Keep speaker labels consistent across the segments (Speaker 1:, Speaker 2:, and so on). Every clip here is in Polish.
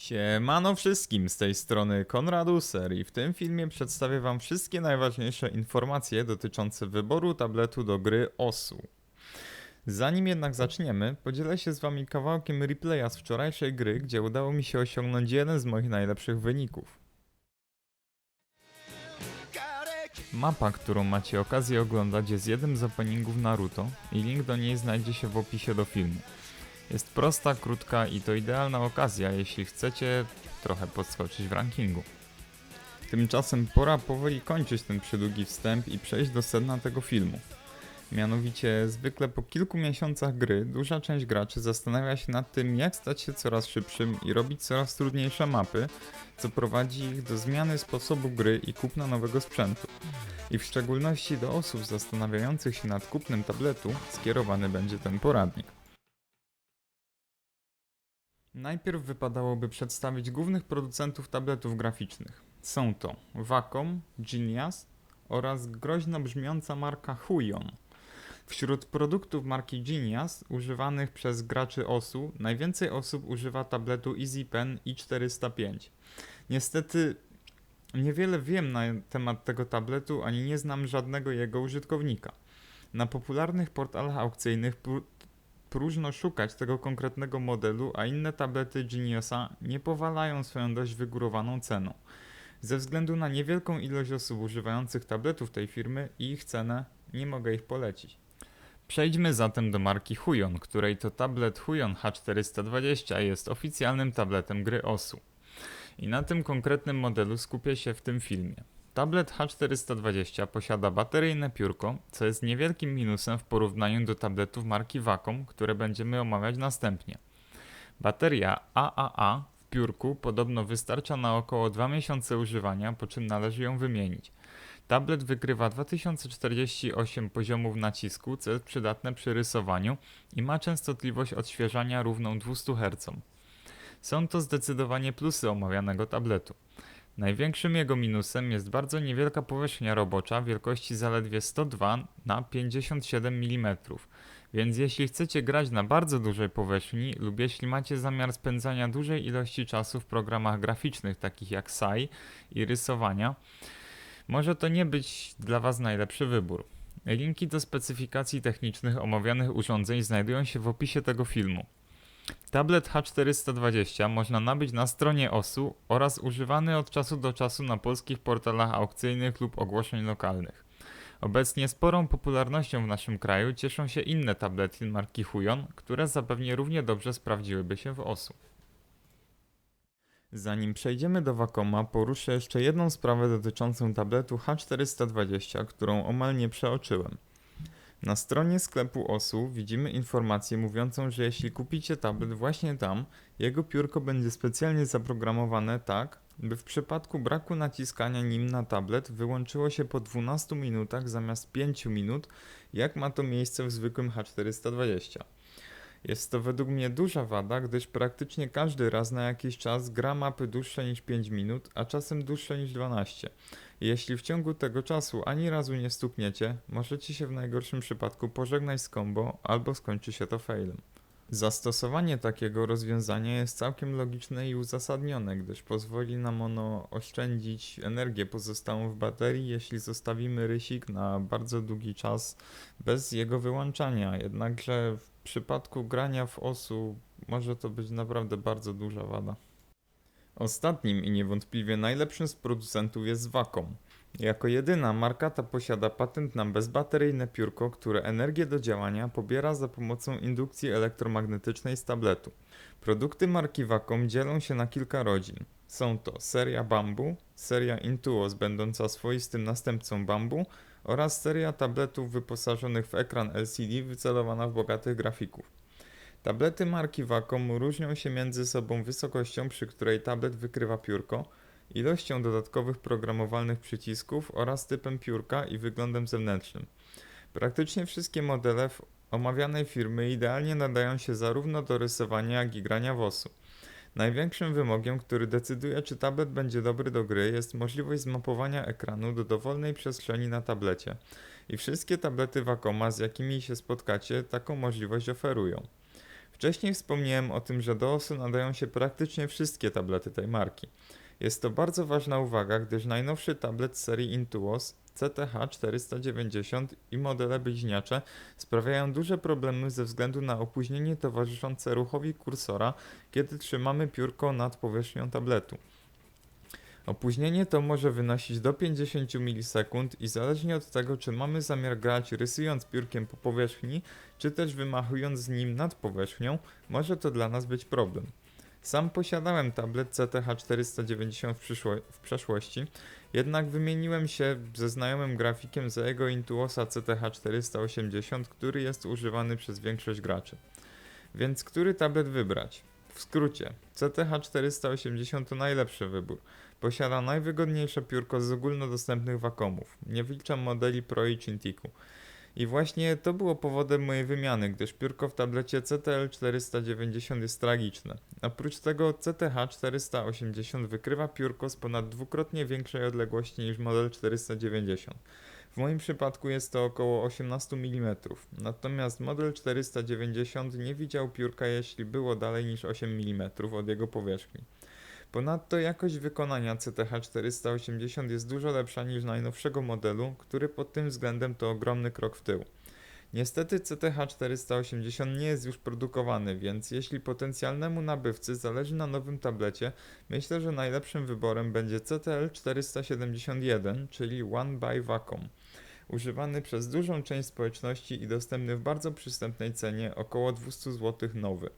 Speaker 1: Siemano wszystkim, z tej strony Konrad User i w tym filmie przedstawię wam wszystkie najważniejsze informacje dotyczące wyboru tabletu do gry OSU. Zanim jednak zaczniemy, podzielę się z wami kawałkiem replaya z wczorajszej gry, gdzie udało mi się osiągnąć jeden z moich najlepszych wyników. Mapa, którą macie okazję oglądać jest jednym z openingów Naruto i link do niej znajdzie się w opisie do filmu. Jest prosta, krótka i to idealna okazja, jeśli chcecie trochę podskoczyć w rankingu. Tymczasem pora powoli kończyć ten przydługi wstęp i przejść do sedna tego filmu. Mianowicie, zwykle po kilku miesiącach gry, duża część graczy zastanawia się nad tym, jak stać się coraz szybszym i robić coraz trudniejsze mapy, co prowadzi ich do zmiany sposobu gry i kupna nowego sprzętu. I w szczególności do osób zastanawiających się nad kupnem tabletu skierowany będzie ten poradnik. Najpierw wypadałoby przedstawić głównych producentów tabletów graficznych. Są to Wacom, Genius oraz groźno brzmiąca marka Huion. Wśród produktów marki Genius używanych przez graczy OSU najwięcej osób używa tabletu EasyPen i405. Niestety niewiele wiem na temat tego tabletu, ani nie znam żadnego jego użytkownika. Na popularnych portalach aukcyjnych próżno szukać tego konkretnego modelu, a inne tablety Geniusa nie powalają swoją dość wygórowaną ceną. Ze względu na niewielką ilość osób używających tabletów tej firmy i ich cenę, nie mogę ich polecić. Przejdźmy zatem do marki Huion, której to tablet Huion H420 jest oficjalnym tabletem gry OSU. I na tym konkretnym modelu skupię się w tym filmie. Tablet H420 posiada bateryjne piórko, co jest niewielkim minusem w porównaniu do tabletów marki Wacom, które będziemy omawiać następnie. Bateria AAA w piórku podobno wystarcza na około 2 miesiące używania, po czym należy ją wymienić. Tablet wykrywa 2048 poziomów nacisku, co jest przydatne przy rysowaniu i ma częstotliwość odświeżania równą 200 Hz. Są to zdecydowanie plusy omawianego tabletu. Największym jego minusem jest bardzo niewielka powierzchnia robocza wielkości zaledwie 102 na 57 mm. Więc jeśli chcecie grać na bardzo dużej powierzchni lub jeśli macie zamiar spędzania dużej ilości czasu w programach graficznych takich jak SAI i rysowania, może to nie być dla Was najlepszy wybór. Linki do specyfikacji technicznych omawianych urządzeń znajdują się w opisie tego filmu. Tablet H420 można nabyć na stronie OSU oraz używany od czasu do czasu na polskich portalach aukcyjnych lub ogłoszeń lokalnych. Obecnie sporą popularnością w naszym kraju cieszą się inne tablety marki Huion, które zapewnie równie dobrze sprawdziłyby się w OSU. Zanim przejdziemy do Wacoma, poruszę jeszcze jedną sprawę dotyczącą tabletu H420, którą omal nie przeoczyłem. Na stronie sklepu OSU widzimy informację mówiącą, że jeśli kupicie tablet właśnie tam, jego piórko będzie specjalnie zaprogramowane tak, by w przypadku braku naciskania nim na tablet wyłączyło się po 12 minutach zamiast 5 minut, jak ma to miejsce w zwykłym H420. Jest to według mnie duża wada, gdyż praktycznie każdy raz na jakiś czas gra mapy dłuższe niż 5 minut, a czasem dłuższe niż 12. Jeśli w ciągu tego czasu ani razu nie stukniecie, możecie się w najgorszym przypadku pożegnać z combo albo skończy się to failem. Zastosowanie takiego rozwiązania jest całkiem logiczne i uzasadnione, gdyż pozwoli nam ono oszczędzić energię pozostałą w baterii, jeśli zostawimy rysik na bardzo długi czas bez jego wyłączania. Jednakże przypadku grania w osu może to być naprawdę bardzo duża wada. Ostatnim i niewątpliwie najlepszym z producentów jest Wacom. Jako jedyna marka ta posiada patent na bezbateryjne piórko, które energię do działania pobiera za pomocą indukcji elektromagnetycznej z tabletu. Produkty marki Wacom dzielą się na kilka rodzin. Są to seria Bambu, seria Intuos będąca swoistym następcą Bambu oraz seria tabletów wyposażonych w ekran LCD wycelowana w bogatych grafików. Tablety marki Wacom różnią się między sobą wysokością, przy której tablet wykrywa piórko, ilością dodatkowych programowalnych przycisków oraz typem piórka i wyglądem zewnętrznym. Praktycznie wszystkie modele omawianej firmy idealnie nadają się zarówno do rysowania, jak i grania wosu. Największym wymogiem, który decyduje, czy tablet będzie dobry do gry, jest możliwość zmapowania ekranu do dowolnej przestrzeni na tablecie. I wszystkie tablety Wacoma, z jakimi się spotkacie, taką możliwość oferują. Wcześniej wspomniałem o tym, że do OSU nadają się praktycznie wszystkie tablety tej marki. Jest to bardzo ważna uwaga, gdyż najnowszy tablet serii Intuos CTH 490 i modele bliźniacze sprawiają duże problemy ze względu na opóźnienie towarzyszące ruchowi kursora, kiedy trzymamy piórko nad powierzchnią tabletu. Opóźnienie to może wynosić do 50 milisekund i zależnie od tego, czy mamy zamiar grać rysując piórkiem po powierzchni, czy też wymachując z nim nad powierzchnią, może to dla nas być problem. Sam posiadałem tablet CTH 490 w, przyszło- w przeszłości, jednak wymieniłem się ze znajomym grafikiem za jego Intuosa CTH 480, który jest używany przez większość graczy. Więc który tablet wybrać? W skrócie, CTH 480 to najlepszy wybór. Posiada najwygodniejsze piórko z ogólnodostępnych Wacomów. Nie wliczam modeli Pro i Cintiqu. I właśnie to było powodem mojej wymiany, gdyż piórko w tablecie CTL 490 jest tragiczne. Oprócz tego CTH 480 wykrywa piórko z ponad dwukrotnie większej odległości niż model 490. W moim przypadku jest to około 18 mm, natomiast model 490 nie widział piórka jeśli było dalej niż 8 mm od jego powierzchni. Ponadto jakość wykonania CTH 480 jest dużo lepsza niż najnowszego modelu, który pod tym względem to ogromny krok w tył. Niestety CTH 480 nie jest już produkowany, więc jeśli potencjalnemu nabywcy zależy na nowym tablecie, myślę, że najlepszym wyborem będzie CTL 471, czyli One by Wacom. Używany przez dużą część społeczności i dostępny w bardzo przystępnej cenie, około 200 zł nowy.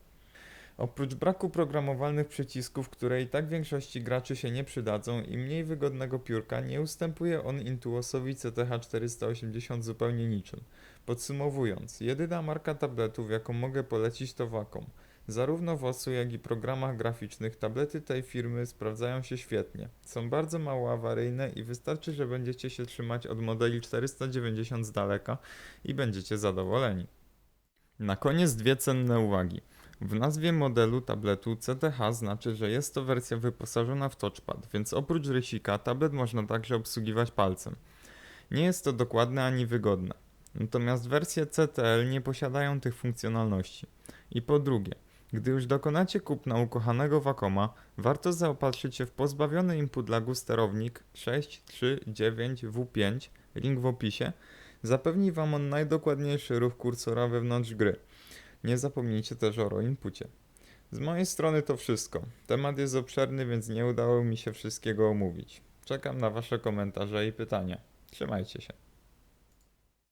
Speaker 1: Oprócz braku programowalnych przycisków, które i tak większości graczy się nie przydadzą i mniej wygodnego piórka, nie ustępuje on Intuosowi CTH 480 zupełnie niczym. Podsumowując, jedyna marka tabletów, jaką mogę polecić to Wacom. Zarówno w OSU, jak i programach graficznych tablety tej firmy sprawdzają się świetnie. Są bardzo mało awaryjne i wystarczy, że będziecie się trzymać od modeli 490 z daleka i będziecie zadowoleni. Na koniec dwie cenne uwagi. W nazwie modelu tabletu CTH znaczy, że jest to wersja wyposażona w touchpad, więc oprócz rysika tablet można także obsługiwać palcem. Nie jest to dokładne ani wygodne. Natomiast wersje CTL nie posiadają tych funkcjonalności. I po drugie, gdy już dokonacie kupna ukochanego Wacoma, warto zaopatrzyć się w pozbawiony input lagu sterownik 639W5, link w opisie, zapewni Wam on najdokładniejszy ruch kursora wewnątrz gry. Nie zapomnijcie też o inpucie. Z mojej strony to wszystko. Temat jest obszerny, więc nie udało mi się wszystkiego omówić. Czekam na Wasze komentarze i pytania. Trzymajcie się.